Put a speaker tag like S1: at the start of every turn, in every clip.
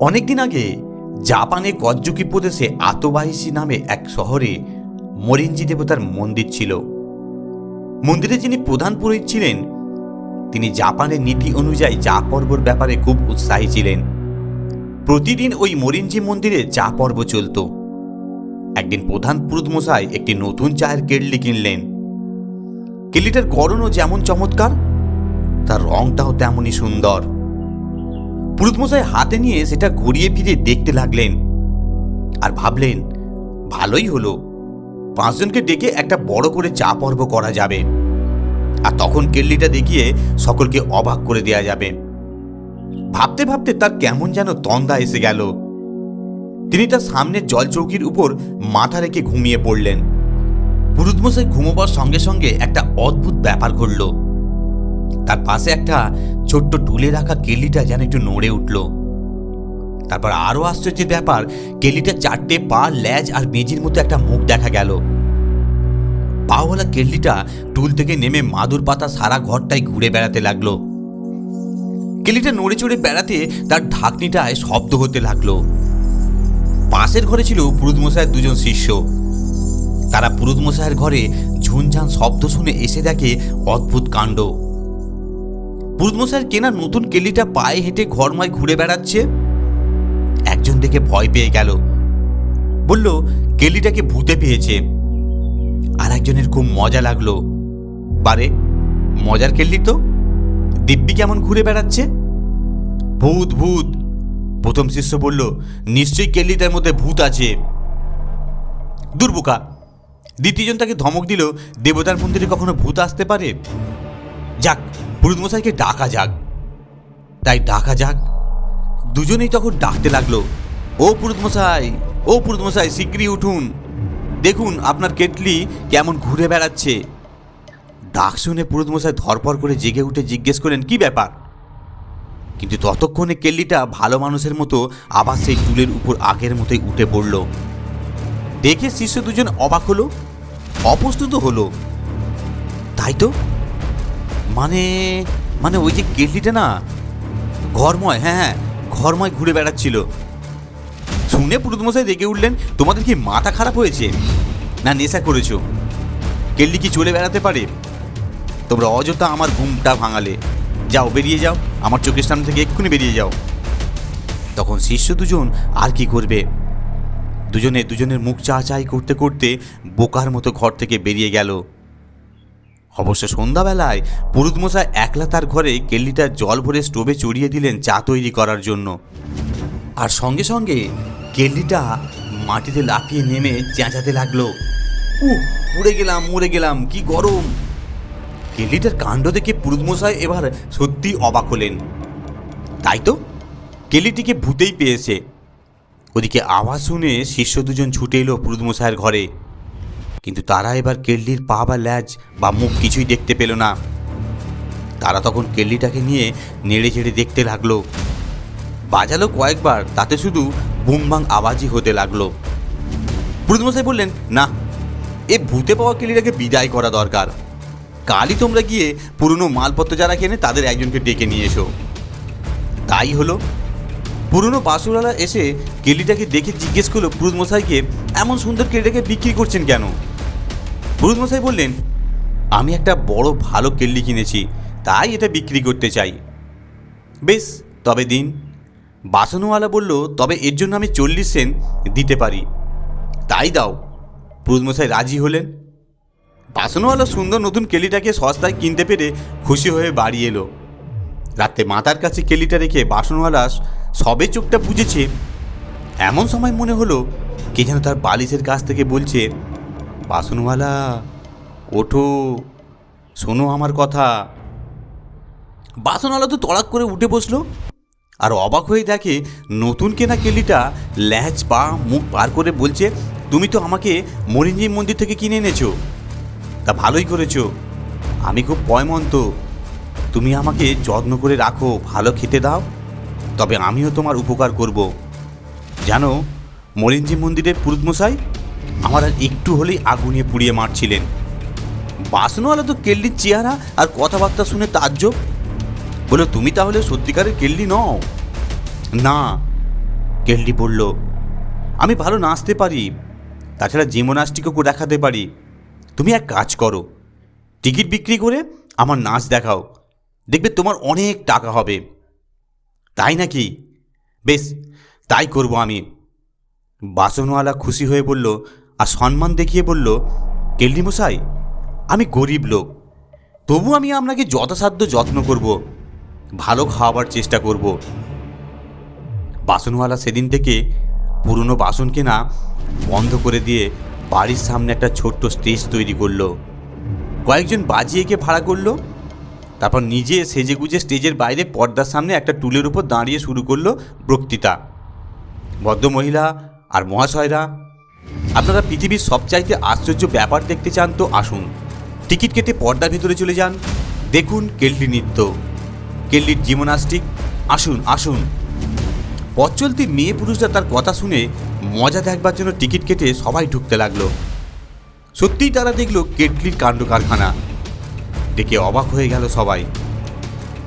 S1: অনেকদিন আগে জাপানে গজ্জুকি প্রদেশে আতবাহিসি নামে এক শহরে মরিঞ্জি দেবতার মন্দির ছিল। মন্দিরে যিনি প্রধান পুরোহিত ছিলেন, তিনি জাপানের নীতি অনুযায়ী চা পর্বর ব্যাপারে খুব উৎসাহী ছিলেন। প্রতিদিন ওই মরিঞ্জি মন্দিরে চা পর্ব চলত। একদিন প্রধান পুরুত মশাই একটি নতুন চায়ের কেটলি কিনলেন। কেটলিটার গড়নও যেমন চমৎকার, তার রংটাও তেমনই সুন্দর। পুরুতমশাই হাতে নিয়ে সেটা ঘুরিয়ে ফিরিয়ে দেখতে লাগলেন আর ভাবলেন, ভালোই হলো। পাঁচজনকে ডেকে একটা বড় করে চা পর্ব করা যাবে। আর তখন কেল্লিটা দেখিয়ে সকলকে অবাক করে দেয়া যাবে। ভাবতে ভাবতে তার কেমন যেন তন্দা এসে গেল। তিনি তার সামনের জলচৌকির উপর মাথা রেখে ঘুমিয়ে পড়লেন। পুরুতমশাই ঘুমোবার সঙ্গে সঙ্গে একটা অদ্ভুত ব্যাপার ঘটল। তার পাশে একটা ছোট্ট টুলে রাখা কেলিটা যেন একটু নড়ে উঠল। তারপর আরও আশ্চর্যের ব্যাপার, কেলিটা চারটে পা, ল্যাজ আর মেজির মতো একটা মুখ দেখা গেল। পাওয়ালা কেল্লিটা টুল থেকে নেমে মাদুর পাতা সারা ঘরটাই ঘুরে বেড়াতে লাগল। কেলিটা নড়ে চড়ে বেড়াতে তার ঢাকনিটায় শব্দ হতে লাগল। পাশের ঘরে ছিল পুরুদমশাইয়ের দুজন শিষ্য। তারা পুরুদমশাইয়ের ঘরে ঝুনঝান শব্দ শুনে এসে দেখে অদ্ভুত কাণ্ড। পুরুদমশাইয়ের কেনা নতুন কেলিটা পায়ে হেঁটে ঘরময় ঘুরে বেড়াচ্ছে? একজন দেখে ভয় পেয়ে গেল। বলল, কেলিটাকে ভূতে পেয়েছে। আর একজনের খুব মজা লাগল। বারে, মজার কেল্লি তো। দিব্যি কেমন ঘুরে বেড়াচ্ছে? ভূত ভূত। প্রথম শিষ্য বলল, নিশ্চয়ই কেল্লিটার মধ্যে ভূত আছে। দুর্বোকা। দ্বিতীয়জন তাকে ধমক দিল, দেবতার মন্দিরে কখনো ভূত আসতে পারে? যাক পুরুতমশাইকে ডাকা যাক। তাই ডাকা যাক। দুজনেই তখন ডাকতে লাগল, ও পুরুতমশাই ও পুরুতমশাই শীঘ্রই উঠুন। দেখুন আপনার কেটলি কেমন ঘুরে বেড়াচ্ছে। ডাক শুনে পুরুতমশাই ধরপর করে জেগে উঠে জিজ্ঞেস করলেন, কি ব্যাপার? কিন্তু ততক্ষণে কেল্লিটা ভালো মানুষের মতো আবার সেই চুলের উপর আগের মতোই উঠে পড়ল। দেখে শিষ্য দুজন অবাক হলো, অপ্রস্তুত হলো। তাই তো মানে মানে ওই যে কেটলিটা না? ঘরময় হ্যাঁ হ্যাঁ ঘরময় ঘুরে বেড়াচ্ছিল। শুনে পুরুতমশাই রেগে উঠলেন, তোমাদের কি মাথা খারাপ হয়েছে? না, নেশা করেছ। কেল্লি কি চলে বেড়াতে পারে? তোমরা অযথা আমার ঘুমটা ভাঙালে। যাও, বেরিয়ে যাও, আমার চোখের সামনে থেকে এক্ষুনি বেরিয়ে যাও। তখন শিষ্য দুজন, আর কি করবে? দুজনে, দুজনের মুখ চা চাই করতে করতে বোকার মতো ঘর থেকে বেরিয়ে গেল। অবশ্য সন্ধ্যাবেলায় পুরুতমশাই একলা তার ঘরে কেল্লিটার জল ভরে স্টোভে চড়িয়ে দিলেন চা তৈরি করার জন্য। আর সঙ্গে সঙ্গে কেল্লিটা মাটিতে লাফিয়ে নেমে চেঁচাতে লাগল। উহ পুড়ে গেলাম মরে গেলাম, কি গরম! কেল্লিটার কাণ্ড দেখে পুরুতমশাই এবার সত্যি অবাক হলেন। তাই তো, কেল্লিটিকে ভূতেই পেয়েছে। ওদিকে আওয়াজ শুনে শিষ্য দুজন ছুটে এলো পুরুতমশাইয়ের ঘরে। কিন্তু তারা এবার কেল্লির পা বা ল্যাজ বা মুখ কিছুই দেখতে পেল না। তারা তখন কেল্লিটাকে নিয়ে নেড়ে চেড়ে দেখতে লাগল। বাজালো কয়েকবার, তাতে শুধু বুমবাং আওয়াজই হতে লাগল। পুরুতমশাই বললেন, না, এ ভূতে পাওয়া কেল্লিটাকে বিদায় করা দরকার। কালই তোমরা গিয়ে পুরনো মালপত্র যারা কেনে, তাদের একজনকে ডেকে নিয়ে এসো। তাই হলো। পুরনো বাসুরালা এসে কেলিটাকে দেখে জিজ্ঞেস করল পুরুতমশাইকে এমন সুন্দর কেলিটাকে বিক্রি করছেন কেন? পুরুতমশাই বললেন, আমি একটা বড় ভালো কেল্লি কিনেছি, তাই এটা বিক্রি করতে চাই। বেশ, তবে দিন। বাসনওয়ালা বলল, তবে এর জন্য আমি চল্লিশ সেন্ট দিতে পারি। তাই দাও। পুরুতমশাই রাজি হলেন। বাসনওয়ালা সুন্দর নতুন কেলিটাকে সস্তায় কিনতে পেরে খুশি হয়ে বাড়ি এলো। রাতে মাথার কাছে কেলিটা রেখে বাসনওয়ালা সবে চোখটা বুঝেছে এমন সময় মনে হলো, কে যেন তার বালিশের কাছ থেকে বলছে বাসনওয়ালা, ওঠো, শোনো আমার কথা। বাসনওয়ালা তো তড়াক করে উঠে বসল আর অবাক হয়ে দেখে নতুন কেনা কেলিটা ল্যাচ পা মুখ পার করে বলছে, তুমি তো আমাকে মরিঞ্জি মন্দির থেকে কিনে এনেছো। তা ভালোই করেছ। আমি খুব পয়মন্ত। তুমি আমাকে যত্ন করে রাখো, ভালো খেতে দাও। তবে আমিও তোমার উপকার করব। জানো মরিঞ্জি মন্দিরের পুরুতমশাই আমার আর একটু হলেই আগুনে পুড়িয়ে মারছিলেন। বাসনওয়ালা তো কেল্লির চেহারা আর কথাবার্তা শুনে তাজ্জব বলে তুমি তাহলে সত্যিকারের কেল্লি নও? না, কেল্লি বলল, আমি ভালো নাচতে পারি, তাছাড়া জিমনাস্টিকও দেখাতে পারি। তুমি এক কাজ করো, টিকিট বিক্রি করে আমার নাচ দেখাও, দেখবে তোমার অনেক টাকা হবে। তাই নাকি? বেশ, তাই করব আমি। বাসনওয়ালা খুশি হয়ে বলল আর সম্মান দেখিয়ে বলল কেল্লি মশাই, আমি গরিব লোক। তবু আমি আপনাকে যথাসাধ্য যত্ন করব, ভালো খাওয়াবার চেষ্টা করব। বাসনওয়ালা সেদিন থেকে পুরনো বাসন কেনা বন্ধ করে দিয়ে বাড়ির সামনে একটা ছোট্ট স্টেজ তৈরি করল। কয়েকজন বাজিয়েকে ভাড়া করল। তারপর নিজে সেজে গুজে স্টেজের বাইরে পর্দার সামনে একটা টুলের উপর দাঁড়িয়ে শুরু করল বক্তৃতা। ভদ্রমহিলা আর মহাশয়রা আপনারা পৃথিবীর সবচাইতে আশ্চর্য ব্যাপার দেখতে চান তো আসুন। টিকিট কেটে পর্দার ভিতরে চলে যান। দেখুন কেল্লি নৃত্য। কেল্লির জিমনাস্টিক। আসুন আসুন। পথ চলতি মেয়ে পুরুষরা তার কথা শুনে মজা দেখবার জন্য টিকিট কেটে সবাই ঢুকতে লাগল। সত্যিই তারা দেখল কেটলির কাণ্ড কারখানা দেখে অবাক হয়ে গেল সবাই।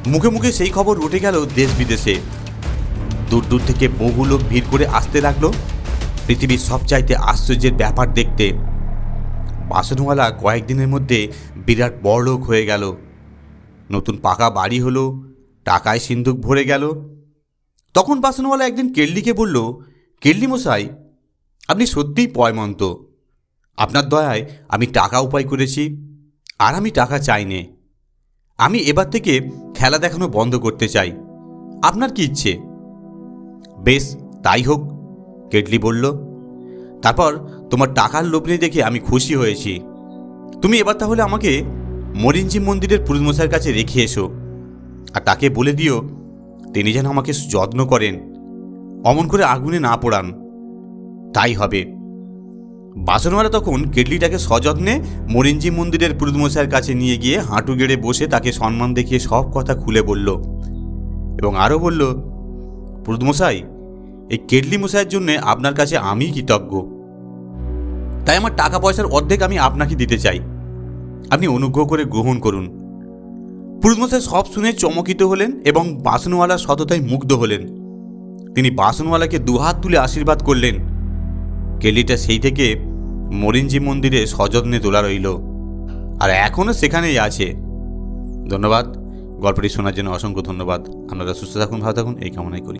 S1: মুখে মুখে সেই খবর উঠে গেল দেশ বিদেশে। দূর দূর থেকে বহু লোক ভিড় করে আসতে লাগল। পৃথিবীর সবচাইতে আশ্চর্যের ব্যাপার দেখতে, বাসনওয়ালা কয়েকদিনের মধ্যে বিরাট বড়লোক হয়ে গেল। নতুন পাকা বাড়ি হলো, টাকায় সিন্ধুক ভরে গেল। তখন বাসনওয়ালা একদিন কেল্লিকে বলল, কেল্লি মশাই, আপনি সত্যিই পয়মন্ত। আপনার দয়ায় আমি টাকা উপায় করেছি, আর আমি টাকা চাই নে আমি এবার থেকে খেলা দেখানো বন্ধ করতে চাই। আপনার কি ইচ্ছে? বেশ, তাই হোক কেটলি বলল, তারপর তোমার টাকার লোভনে দেখে আমি খুশি হয়েছি। তুমি এবার তাহলে আমাকে মরিঞ্জি মন্দিরের পুরুষমশাইয়ের কাছে রেখে এসো আর তাকে বলে দিও, তিনি যেন আমাকে যত্ন করেন, অমন করে আগুনে না পোড়ান। তাই হবে। বাসনওয়ালা তখন কেটলিটাকে সযত্নে মরিঞ্জি মন্দিরের পুরুষমশাইয়ের কাছে নিয়ে গিয়ে হাঁটু গেড়ে বসে তাকে সম্মান দেখিয়ে সব কথা খুলে বলল এবং আরও বলল, পুরুষমশাই এই কেটলি মশাইয়ের জন্য আপনার কাছে আমি কৃতজ্ঞ। তাই আমার টাকা পয়সার অর্ধেক আমি আপনাকে দিতে চাই। আপনি অনুগ্রহ করে গ্রহণ করুন। পুরুষমশাই সব শুনে চমকিত হলেন এবং বাসনওয়ালার সততায় মুগ্ধ হলেন। তিনি বাসনওয়ালাকে দুহাত তুলে আশীর্বাদ করলেন। কেলিটা সেই থেকে মরিঞ্জি মন্দিরে সযত্নে তোলা রইল আর এখনও সেখানেই আছে। ধন্যবাদ। গল্পটি শোনার জন্য অসংখ্য ধন্যবাদ। আপনারা সুস্থ থাকুন, ভালো থাকুন, এই কামনাই করি।